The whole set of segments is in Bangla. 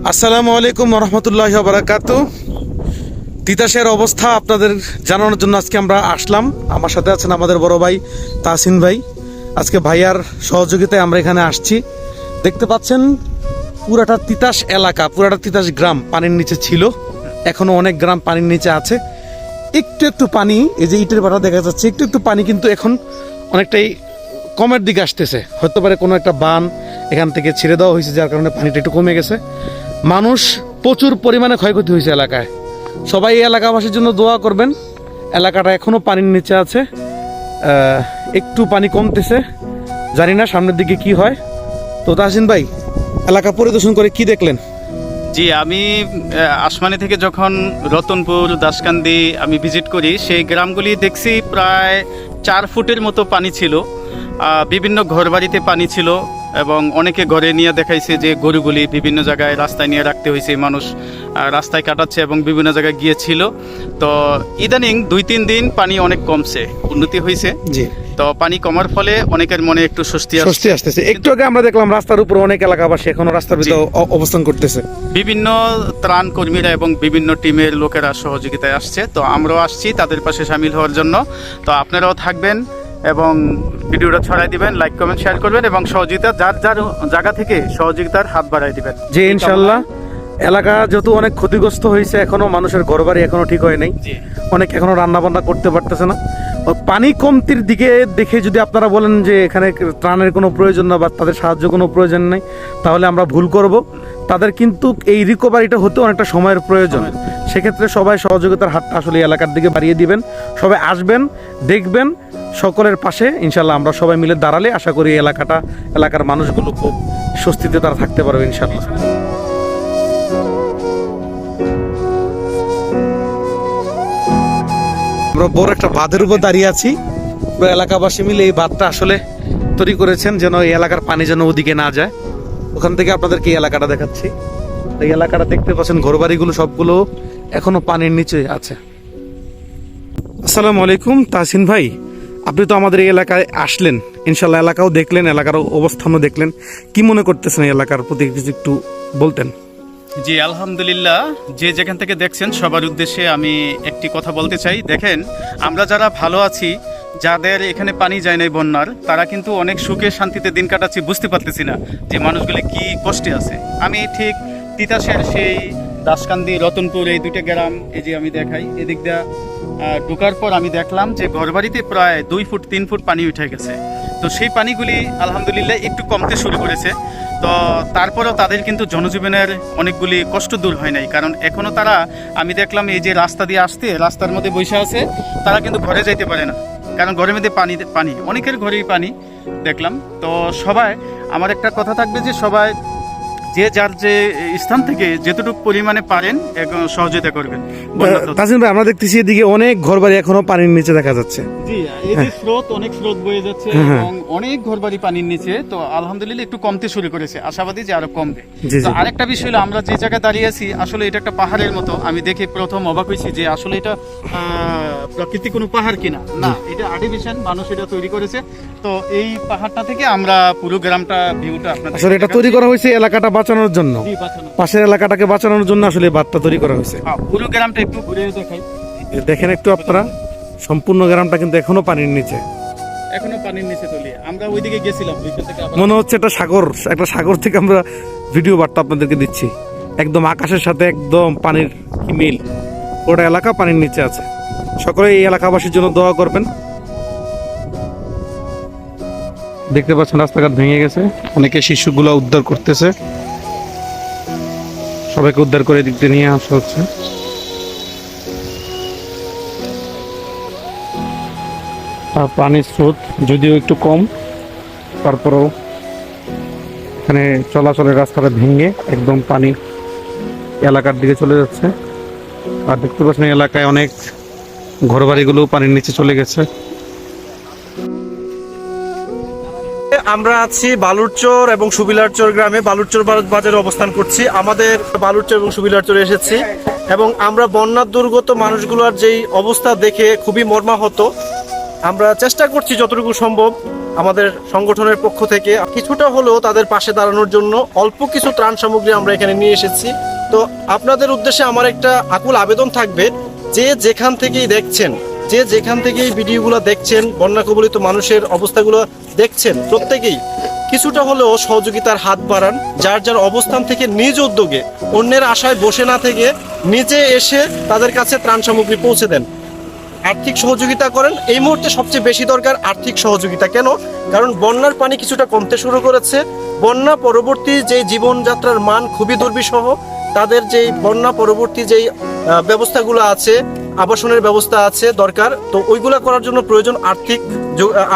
আসসালামু আলাইকুম রহমতুল্লাহ বারাকাত তিতাসের অবস্থা আপনাদের জানানোর জন্য আজকে আমরা আসলাম। আমার সাথে আছেন আমাদের বড় ভাই তাহসিন ভাই। আজকে ভাইয়ার সহযোগিতায় আমরা এখানে আসছি। দেখতে পাচ্ছেন, পুরাটা তিতাস এলাকা, পুরাটা তিতাস গ্রাম পানির নিচে ছিল। এখনও অনেক গ্রাম পানির নিচে আছে। একটু একটু পানি, এই যে ইটের ভাটা দেখা যাচ্ছে, একটু একটু পানি কিন্তু এখন অনেকটাই কমের দিকে আসতেছে। হতে পারে কোনো একটা বান এখান থেকে ছেড়ে দেওয়া হয়েছে, যার কারণে পানিটা একটু কমে গেছে। মানুষ প্রচুর পরিমাণে ক্ষয়ক্ষতি হয়েছে এলাকায়। সবাই এই এলাকাবাসীর জন্য দোয়া করবেন। এলাকাটা এখনও পানির নিচে আছে। একটু পানি কমতেছে। জানি না সামনের দিকে কি হয়। তো তাহসিন ভাই, এলাকা পরিদর্শন করে কি দেখলেন? জি, আমি আসমানি থেকে যখন রতনপুর, দাসকান্দি আমি ভিজিট করি, সেই গ্রামগুলি দেখছি প্রায় চার ফুটের মতো পানি ছিল। বিভিন্ন ঘরবাড়িতে পানি ছিল। এবং অনেকে ঘরে নিয়ে দেখাইছে যে গরুগুলি বিভিন্ন জায়গায় রাস্তায় নিয়ে রাখতে হয়েছে মানুষ রাস্তায় কাটাচ্ছে এবং বিভিন্ন জায়গায় গিয়েছিল। তো ইদানিং দুই তিন দিন পানি অনেক কমছে উন্নতি হয়েছে। জি। তো পানি কমার ফলে অনেকের মনে একটু স্বস্তি স্বস্তি আসতেছে। একটু আগে আমরা দেখলাম রাস্তার উপর অনেক এলাকাবাসী এখনও রাস্তার ভিতরে অবস্থান করতেছে। বিভিন্ন ত্রাণ কর্মীরা এবং বিভিন্ন টিমের লোকেরা সহযোগিতায় আসছে। তো আমরাও আসছি তাদের পাশে সামিল হওয়ার জন্য। তো আপনারাও থাকবেন। এবং ভিডিওটা ছড়াই দিবেন লাইক কমেন্ট শেয়ার করবেন এবং সহযোগিতা যার যার জায়গা থেকে সহযোগিতার হাত বাড়াই দিবেন। যে ইনশাল্লাহ এলাকা যত অনেক ক্ষতিগ্রস্ত হয়েছে এখনও মানুষের ঘরবাড়ি এখনও ঠিক হয় নাই। অনেক এখনও রান্না বান্না করতে পারতেছে না। পানি কমতির দিকে দেখে যদি আপনারা বলেন যে এখানে ত্রাণের কোনো প্রয়োজন না বা তাদের সাহায্য কোনো প্রয়োজন নেই তাহলে আমরা ভুল করব। তাদের কিন্তু এই রিকভারিটা হতে অনেকটা সময়ের প্রয়োজন। সেক্ষেত্রে সবাই সহযোগিতার হাতটা আসলে এলাকার দিকে বাড়িয়ে দিবেন। সবাই আসবেন দেখবেন সকলের পাশে। ইনশাল্লাহ আমরা সবাই মিলে দাঁড়ালে আশা করি এলাকাটা, এলাকার মানুষগুলো খুব স্বস্তিতে তারা থাকতে পারবে ইনশাল্লাহ আমরা বড় একটা বাঁধের উপর দাঁড়িয়ে আছি। এলাকাবাসী মিলে এই বাঁধটা আসলে তৈরি করেছেন যেন এই এলাকার পানি যেন ওদিকে না যায়। ওখান থেকে আপনাদেরকে এই এলাকাটা দেখাচ্ছি। এই এলাকাটা দেখতে পাচ্ছেন, ঘরবাড়িগুলো সবগুলো এখনও পানির নিচে আছে। আসসালামু আলাইকুম, তাহসিন ভাই। আপনি তো আমাদের এই এলাকায় আসলেন। ইনশাল্লাহ এলাকাও দেখলেন, এলাকার অবস্থানও দেখলেন। কি মনে করতেছেন এলাকার প্রতি কিছু একটু বলতেন? জি, আলহামদুলিল্লাহ। যে যেখান থেকে দেখছেন, সবার উদ্দেশ্যে আমি একটি কথা বলতে চাই। দেখেন, আমরা যারা ভালো আছি, যাদের এখানে পানি যায় নাই বন্যার, তারা কিন্তু অনেক সুখে শান্তিতে দিন কাটাচ্ছি, বুঝতে পারতেছি না যে মানুষগুলি কি কষ্টে আছে। আমি ঠিক তিতাসের সেই দাসকান্দি, রতনপুর, এই দুইটা গ্রাম, এই যে আমি দেখাই, এদিক দিয়ে ঢোকার পর আমি দেখলাম যে ঘরবাড়িতে প্রায় দুই ফুট, তিন ফুট পানি উঠে গেছে। তো সেই পানিগুলি আলহামদুলিল্লাহ একটু কমতে শুরু করেছে। তো তারপরেও তাদের কিন্তু জনজীবনের অনেকগুলি কষ্ট দূর হয় নাই, কারণ এখনও তারা, আমি দেখলাম এই যে রাস্তা দিয়ে আসতে, রাস্তার মধ্যে বসে আছে, তারা কিন্তু ঘরে যাইতে পারে না। কারণ ঘরের মধ্যে পানি পানি, অনেকের ঘরেই পানি, দেখলাম। তো সবাই, আমার একটা কথা থাকবে যে সবাই যে যার যে স্থান থেকে যেতটুকু পরিমাণে পারেন সহযোগিতা করবেন। তাসিন ভাই আমরা দেখতেছি এদিকে অনেক ঘরবাড়ি এখনও পানির নিচে দেখা যাচ্ছে। জি এই যে স্রোত অনেক স্রোত বয়ে যাচ্ছে হ্যাঁ, হ্যাঁ। এবং অনেক ঘরবাড়ি পানির নিচে তো আলহামদুলিল্লাহ একটু কমতে শুরু করেছে আশাবাদী যে আরও কমবে। তো আরেকটা বিষয় হলো আমরা যে জায়গায় দাঁড়িয়ে আছি আসলে এটা একটা পাহাড়ের মতো আমি দেখে প্রথম অবাক হয়েছি যে আসলে এটা আহ, প্রাকৃতিক কোনো পাহাড় কিনা। না এটা আর্টিফিশিয়াল মানুষ এটা তৈরি করেছে। তো এই পাহাড়টা থেকে আমরা পুরো গ্রামটা ভিউটা আপনাদের আসলে এটা তৈরি করা হয়েছে এলাকাটা বাঁচানোর জন্য। পাশের এলাকাটাকে বাঁচানোর জন্য আসলে বাঁধটা তৈরি করা হয়েছে। হ্যাঁ, পুরো গ্রামটা একটু ঘুরে দেখাই। দেখেন একটু আপনারা। সম্পূর্ণ গ্রামটা কিন্তু এখনও পানির নিচে। এখনও পানির নিচে তলিয়ে আমরা ওইদিকে গেছিলাম ওইখান থেকে আবার। মনে হচ্ছে একটা সাগর একটা সাগর থেকে আমরা ভিডিও বার্তা আপনাদেরকে দিচ্ছি। একদম আকাশের সাথে একদম পানির মিল। ওটা এলাকা পানির নিচে আছে। সকলে এই এলাকাবাসীর জন্য দোয়া করবেন। দেখতে পাচ্ছেন রাস্তাঘাট ভেঙে গেছে। অনেকে শিশুগুলো উদ্ধার করতেছে। সবাইকে উদ্ধার করে দিক দিয়ে নিয়ে আসা হচ্ছে। আর পানির স্রোত যদিও একটু কম, তারপরেও এখানে চলাচলের রাস্তাটা ভেঙে একদম পানি এলাকার দিকে চলে যাচ্ছে। আর দেখতে পাচ্ছেন এলাকায় অনেক ঘরবাড়িগুলো পানির নিচে চলে গেছে। আমরা আছি বালুরচর এবং সুবিলারচর গ্রামে। বালুরচর বাজারে অবস্থান করছি। আমাদের বালুরচর এবং সুবিলারচরে এসেছি এবং আমরা বন্যার দুর্গত মানুষগুলোর যেই অবস্থা দেখে খুবই মর্মাহত। আমরা চেষ্টা করছি যতটুকু সম্ভব আমাদের সংগঠনের পক্ষ থেকে কিছুটা হলেও তাদের পাশে দাঁড়ানোর জন্য অল্প কিছু ত্রাণ সামগ্রী আমরা এখানে নিয়ে এসেছি। তো আপনাদের উদ্দেশ্যে আমার একটা আকুল আবেদন থাকবে। যে যেখান থেকেই দেখছেন যে যেখান থেকেই ভিডিওগুলো দেখছেন বন্যা কবলিত মানুষের অবস্থাগুলো দেখছেন, প্রত্যেকেই কিছুটা হলেও সহযোগিতার হাত বাড়ান, যার যার অবস্থান থেকে নিজ উদ্যোগে, অন্যের আশায় বসে না থেকে নিজে এসে তাদের কাছে ত্রাণ সামগ্রী পৌঁছে দেন। আর্থিক সহযোগিতা করেন, এই মুহূর্তে সবচেয়ে বেশি দরকার আর্থিক সহযোগিতা। কেন? কারণ বন্যার পানি কিছুটা কমতে শুরু করেছে। বন্যা পরবর্তী যে জীবনযাত্রার মান খুবই দুর্বিষহ। তাদের যেই বন্যা পরবর্তী যেই ব্যবস্থাগুলো আছে আবাসনের ব্যবস্থা আছে, দরকার। তো ওইগুলা করার জন্য প্রয়োজন আর্থিক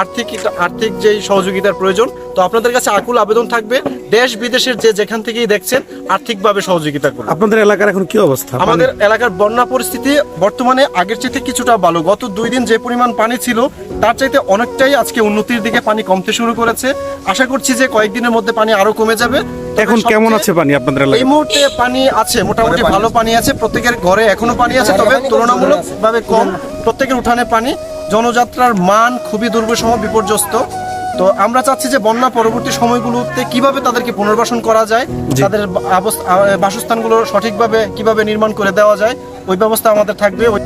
আর্থিক আর্থিক যেই সহযোগিতার প্রয়োজন তো আপনাদের কাছে আকুল আবেদন থাকবে দেশ বিদেশের যে যেখান থেকেই দেখছেন আর্থিকভাবে সহযোগিতা করুন। আপনাদের এলাকার এখন কি অবস্থা? আমাদের এলাকার বন্যা পরিস্থিতি বর্তমানে আগের চাইতে কিছুটা ভালো। গত দুই দিন যে পরিমাণ পানি ছিল তার চাইতে অনেকটাই আজকে উন্নতির দিকে পানি কমতে শুরু করেছে। আশা করছি যে কয়েকদিনের মধ্যে পানি আরও কমে যাবে। এখন কেমন আছে পানি আপনাদের এই মুহূর্তে পানি আছে মোটামুটি ভালো পানি আছে। প্রত্যেকের ঘরে এখনও পানি আছে তবে তুলনামূলক ভাবে কম। প্রত্যেকের উঠানে পানি। জনযাত্রার মান খুবই দুর্বিষহ বিপর্যস্ত। তো আমরা চাচ্ছি যে বন্যা পরবর্তী সময়গুলোতে কীভাবে তাদেরকে পুনর্বাসন করা যায়। তাদের বাসস্থানগুলো সঠিকভাবে কীভাবে নির্মাণ করে দেওয়া যায় ওই ব্যবস্থা আমাদের থাকবে। ওই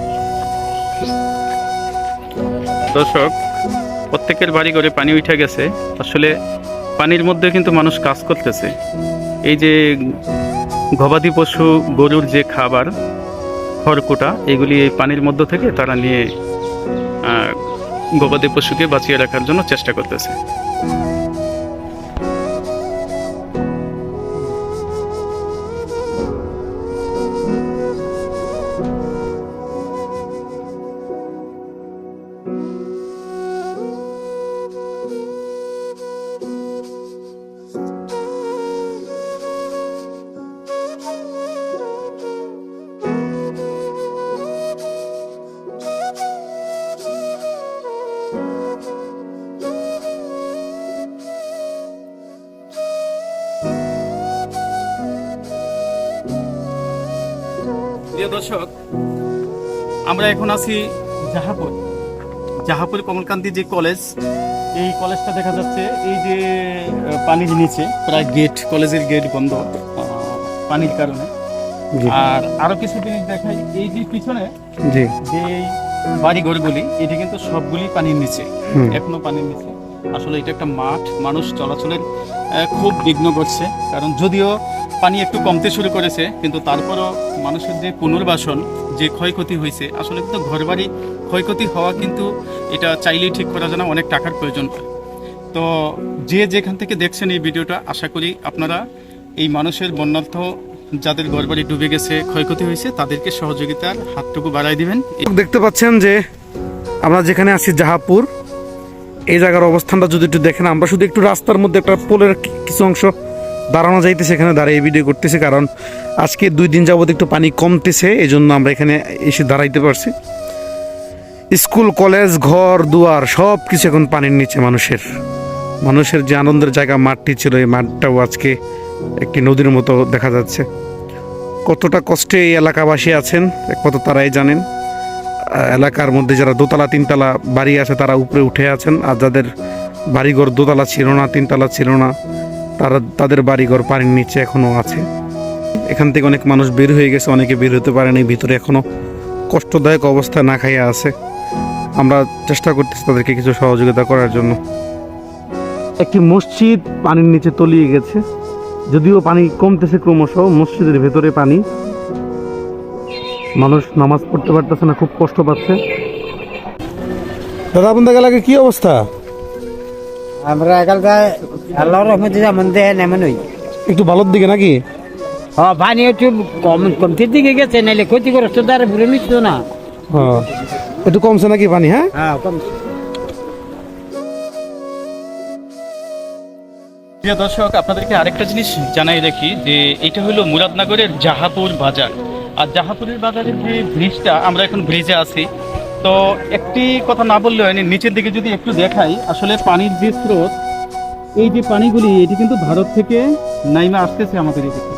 দর্শক প্রত্যেকের বাড়ি ঘরে পানি উঠে গেছে। আসলে পানির মধ্যে কিন্তু মানুষ কাজ করতেছে। এই যে গবাদি পশু গরুর যে খাবার খড়কুটা এগুলি এই পানির মধ্য থেকে তারা নিয়ে গবাদি পশুকে বাঁচিয়ে রাখার জন্য চেষ্টা করতেছে। প্রিয় দর্শক আমরা এখন আছি জাহাপুর। জাহাপুর কমলকান্তি যে কলেজ এই কলেজটা দেখা যাচ্ছে এই যে পানির নিচে প্রায় গেট কলেজের গেট বন্ধ পানির কারণে। আর আরও কিছু জিনিস দেখাই এই যে পিছনে যে বাড়ি ঘরগুলি এটি কিন্তু সবগুলি পানির নিচে। এখনও পানির নিচে। আসলে এটা একটা মাঠ, মানুষ চলাচলের খুব বিঘ্ন করছে। কারণ যদিও পানি একটু কমতে শুরু করেছে, কিন্তু তারপরও মানুষের যে পুনর্বাসন, যে ক্ষয়ক্ষতি হয়েছে, আসলে কিন্তু ঘরবাড়ি ক্ষয়ক্ষতি হওয়া কিন্তু এটা চাইলেই ঠিক করা যায় না, অনেক টাকার প্রয়োজন হয়। তো যে যেখান থেকে দেখছেন এই ভিডিওটা, আশা করি আপনারা এই মানুষের বন্যার্থ যাদের ঘরবাড়ি ডুবে গেছে, ক্ষয়ক্ষতি হয়েছে, তাদেরকে সহযোগিতার হাতটুকু বাড়াই দিবেন। দেখতে পাচ্ছেন যে আমরা যেখানে আছি, জাহাপুর এই জায়গার অবস্থানটা যদি একটু দেখেন, আমরা শুধু একটু রাস্তার মধ্যে একটা পোলের কিছু অংশ দাঁড়ানো যাইতেছে এখানে দাঁড়িয়ে ভিডিও করতেছে, কারণ আজকে দুই দিন যাবত একটু পানি কমতেছে এই জন্য আমরা এখানে এসে দাঁড়াইতে পারছি। স্কুল, কলেজ, ঘর, দুয়ার সব কিছু এখন পানির নিচে মানুষের। মানুষের যে আনন্দের জায়গা, মাঠটি ছিল, এই মাঠটাও আজকে একটি নদীর মতো দেখা যাচ্ছে। কতটা কষ্টে এই এলাকাবাসী আছেন একমাত্র তারাই জানেন। এলাকার মধ্যে যারা দোতলা, তিনতলা বাড়ি আছে, তারা উপরে উঠে আছেন। আর যাদের বাড়িঘর দোতলা ছিল না, তিনতলা ছিল না, তারা, তাদের বাড়িঘর পানির নিচে এখনও আছে। এখান থেকে অনেক মানুষ বের হয়ে গেছে, অনেকে বের হতে পারেনি ভিতরে এখনও কষ্টদায়ক অবস্থায় না খাইয়া আছে। আমরা চেষ্টা করতেছি তাদেরকে কিছু সহযোগিতা করার জন্য। একটি মসজিদ পানির নিচে তলিয়ে গেছে, যদিও পানি কমতেছে ক্রমশ, মসজিদের ভেতরে পানি মানুষ নামাজ পড়তে পারতেছে না খুব কষ্ট পাচ্ছে। দাদা আপনাদের এলাকায় কি অবস্থা? আমরা এখানকার আল্লাহর রহমতে যেমন এমন ওই একটু ভালোর দিকে নাকি? হ পানি একটু কম কমতির দিকে গেছে নাইলে ক্ষতিগ্রস্ত ঘুরে নিচ্ছ না। হ্যাঁ একটু কমছে নাকি পানি হ্যাঁ? হ্যাঁ কম প্রিয় দর্শক আপনাদেরকে আরেকটা জিনিস জানাই রাখি যে এটা হলো মুরাদনগরের জাহাপুর বাজার। আর জাহাপুরের বাজারের যে ব্রিজটা, আমরা এখন ব্রিজে আছি। তো একটি কথা না বললে হয়নি নিচের দিকে যদি একটু দেখাই, আসলে পানির যে স্রোত, এই যে পানিগুলি, এটি কিন্তু ভারত থেকে নাইমে আসতেছে আমাদের এদিকে।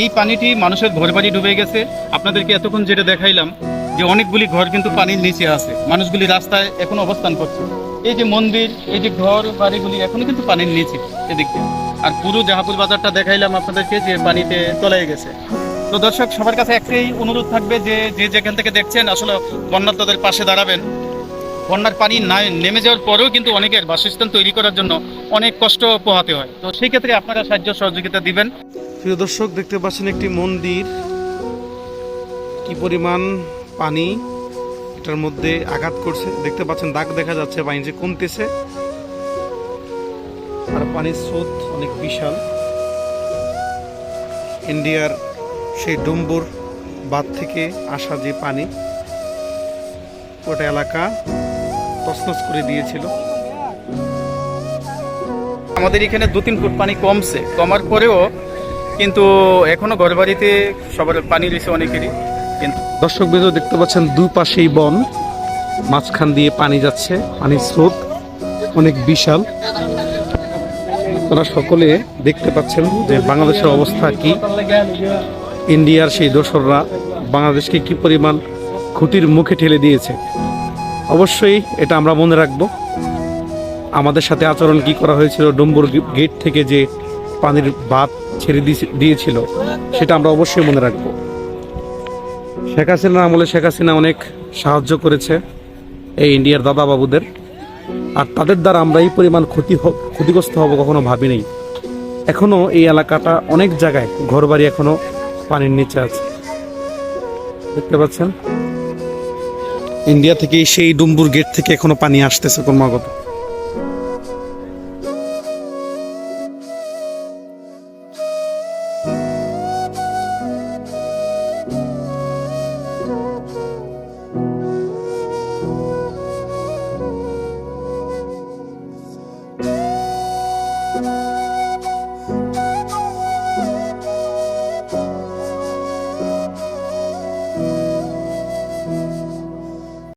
এই পানিটি মানুষের ঘরবাড়ি ডুবে গেছে। আপনাদেরকে এতক্ষণ যেটা দেখাইলাম, যে অনেকগুলি ঘর কিন্তু পানির নিচে আছে। মানুষগুলি রাস্তায় এখন অবস্থান করছে। এই যে মন্দির, এই যে ঘর, বাড়িগুলি এখনও কিন্তু পানির নিচে এদিক। আর পুরো জাহাপুর বাজারটা দেখাইলাম আপনাদেরকে, যে পানিতে তলায় গেছে। তো দর্শক, সবার কাছে একটাই অনুরোধ থাকবে যে যে যেখান থেকে দেখছেন, আসলে বন্যার্থদের পাশে দাঁড়াবেন। বন্যার পানি না নেমে যাওয়ার পরেও কিন্তু অনেকের বাসস্থান তৈরি করার জন্য অনেক কষ্ট পোহাতে হয়। তো সেই ক্ষেত্রে আপনারা সাহায্য সহযোগিতা দিবেন। প্রিয় দর্শক, দেখতে পাচ্ছেন একটি মন্দির। কি পরিমাণ পানি এটার মধ্যে আঘাত করছে। দেখতে পাচ্ছেন দাগ দেখা যাচ্ছে, পানি যে কমতেছে। আর পানির স্রোত অনেক বিশাল। ইন্ডিয়ার সেই ডুম্বুর বাঁধ থেকে আসা যে পানি, ওটা এলাকা তছনছ করে দিয়েছিল। আমাদের এখানে দু তিন ফুট পানি কমছে। কমার পরেও কিন্তু এখনও ঘরবাড়িতে সবার পানি রয়েছে অনেকেরই। কিন্তু দর্শক বিন্দু, দেখতে পাচ্ছেন দুই পাশেই বন, মাঝখান দিয়ে পানি যাচ্ছে, পানির স্রোত অনেক বিশাল। তারা সকলে দেখতে পাচ্ছেন যে বাংলাদেশের অবস্থা কি। ইন্ডিয়ার সেই দোসররা বাংলাদেশকে কি পরিমাণ ক্ষতির মুখে ঠেলে দিয়েছে? অবশ্যই এটা আমরা মনে রাখব। আমাদের সাথে আচরণ কি করা হয়েছিল? ডম্বুর গেট থেকে যে পানির বাঁধ ছেড়ে দিয়েছি- দিয়েছিল, সেটা আমরা অবশ্যই মনে রাখব। শেখ হাসিনা আমলে শেখ হাসিনা অনেক সাহায্য করেছে এই ইন্ডিয়ার দাদা বাবুদের আর তাদের দ্বারা আমরা এই পরিমাণ ক্ষতি ক্ষতিগ্রস্ত হব কখনো ভাবিনি। এখনও এই এলাকাটা অনেক জায়গায়, ঘরবাড়ি এখনও পানির নিচে আছে। দেখতে পাচ্ছেন? ইন্ডিয়া থেকে সেই ডুম্বুর গেট থেকে এখনও পানি আসতেছে ক্রমাগত।